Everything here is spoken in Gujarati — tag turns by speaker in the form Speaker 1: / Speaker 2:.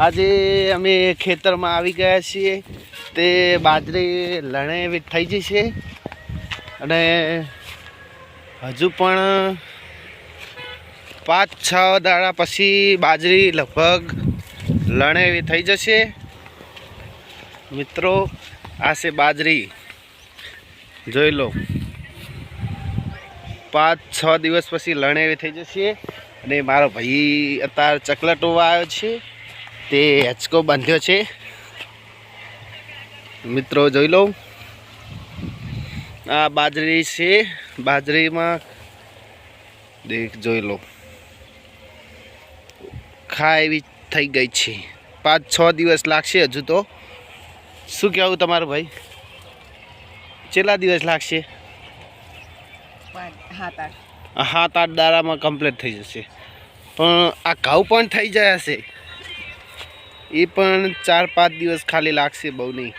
Speaker 1: આજે અમે ખેતરમાં આવી ગયા છીએ. તે બાજરી લણે થઈ છે. અને હજુ પણ પાંચ, છ દાડા પછી બાજરી લગભગ લણે થઈ જશે. મિત્રો, આ છે બાજરી. જોઈ લો. પાંચ, છ દિવસ પછી લણે થઈ જશે. અને મારો ભાઈ અત્યારે ચકલટોવા આવ્યો છે. તે હેચકો બાંધ્યો છે. મિત્રો જોઈ લઉં આ બાજરી છે. બાજરીમાં દેખ જોઈ લો. ખા એવી થઈ ગઈ છે. પાંચ છ દિવસ લાગશે હજુ તો. શું કહેવું તમારું ભાઈ? કેટલા દિવસ લાગશે?
Speaker 2: પાંચ સાત આઠ.
Speaker 1: સાત આઠ દાડામાં કમ્પ્લીટ થઈ જશે. પણ આ ઘઉં પણ થઈ જાય હશે. એ પણ ચાર પાંચ દિવસ ખાલી લાગશે બહુ નહીં.